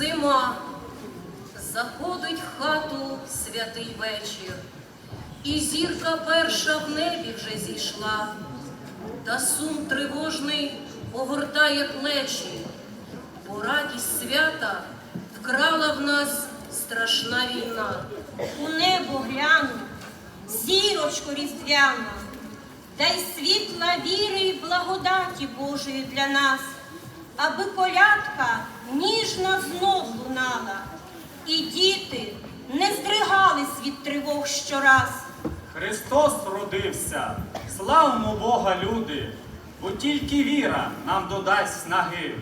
Зима. Заходить в хату святий вечір, і зірка перша в небі вже зійшла, та сум тривожний огортає плечі, бо радість свята вкрала в нас страшна війна. У небо гляну, зірочко різдвяна, дай світла віри й благодаті Божої для нас, аби колядка ніжно знов лунала, і діти не здригались від тривог щораз. Христос родився, славмо Бога, люди, бо тільки віра нам додасть снаги.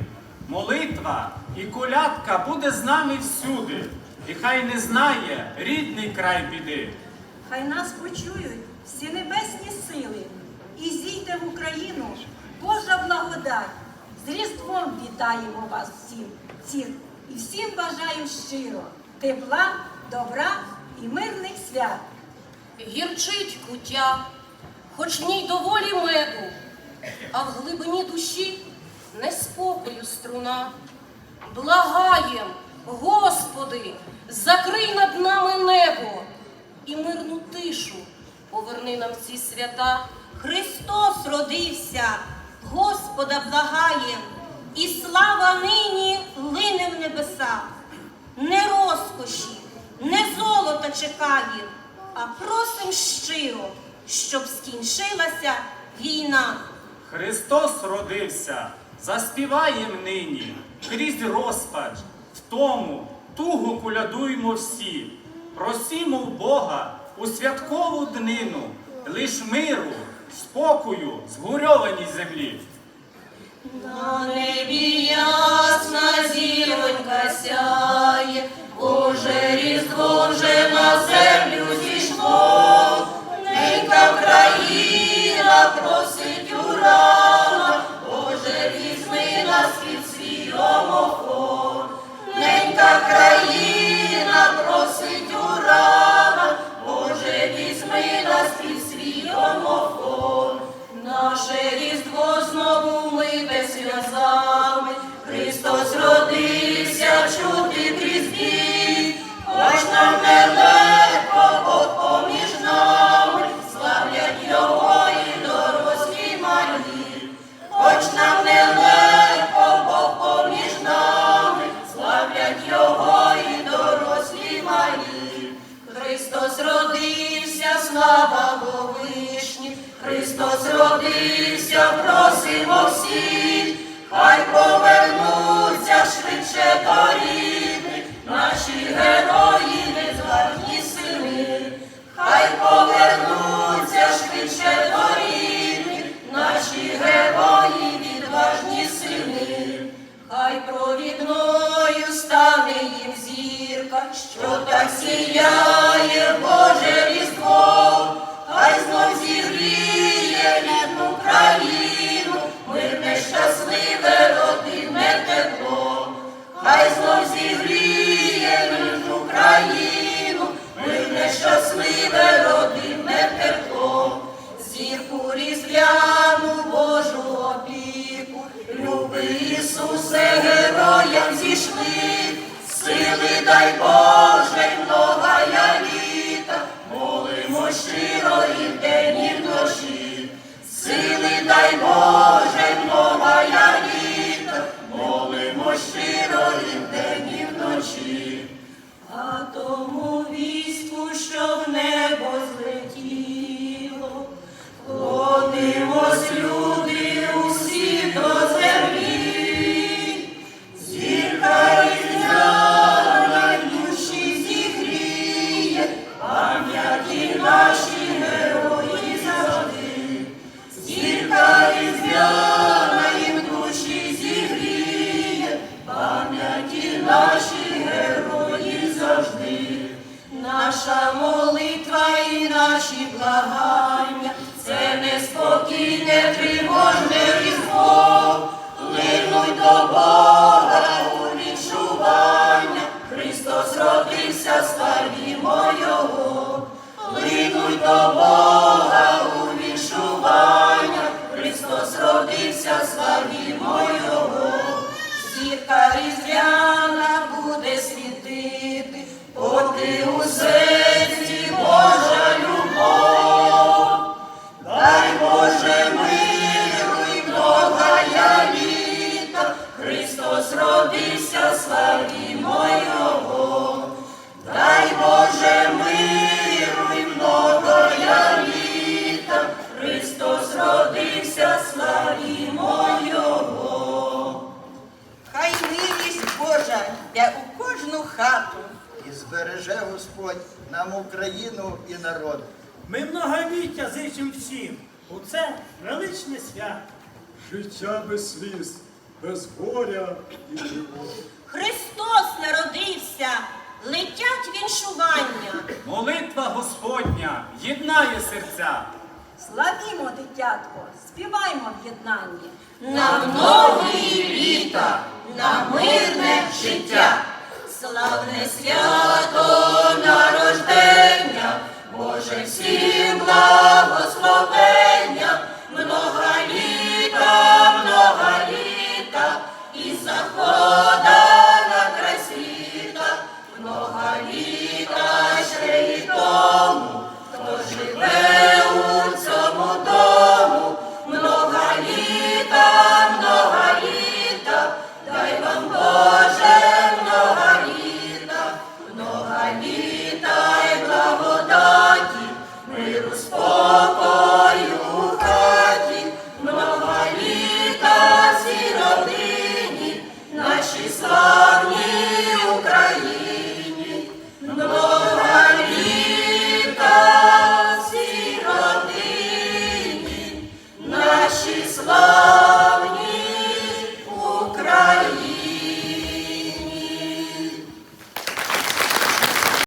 Молитва і колядка буде з нами всюди, і хай не знає рідний край біди. Хай нас почують всі небесні сили, і зійде в Україну Божа благодать. З Різдвом вітаємо вас всім, всіх, і всім бажаємо щиро тепла, добра і мирних свят. Гірчить куття, хоч в ній доволі меду, а в глибині душі неспокою струна. Благаєм, Господи, закрий над нами небо і мирну тишу поверни нам в ці свята. Христос родився, Господа благаєм, і слава нині лине в небеса. Не розкоші, не золота чекаєм, а просим щиро, щоб скінчилася війна. Христос родився, заспіваєм нині, крізь розпач, втому, тугу колядуємо всі. Просімо Бога у святкову днину, лиш миру, спокою, згурьованій землі. На небі ясна зіронька сяє, Боже різдво вже на землю зійшло, ненька країна просить урана, Боже візьми нас під свій омофон. Ненька країна просить урана, Боже візьми нас під свій омофон. Наше різдво знову слава Вовишні, Христос родився, просимо всіх, хай повернуться швидше до рідних, наші герої незламні сини, хай повернуться швидше до рідних, наші герої відважні сини. Хай провідною стане їм зірка, що так сіяє світе тривожне різдво, линуть до Бога у відчування, Христос родився, славімо Його, линуть до Бога у відчування, Христос родився, славімо Його, зірка різдвяна. Кожну хату. І збереже Господь нам Україну і народ. Ми многоліття зичим всім у це величне свято. Життя без сліз, без горя і тривоги. Христос народився, летять віншування. Молитва Господня єднає серця. Славімо, дитятко, співаймо в єднанні. На многі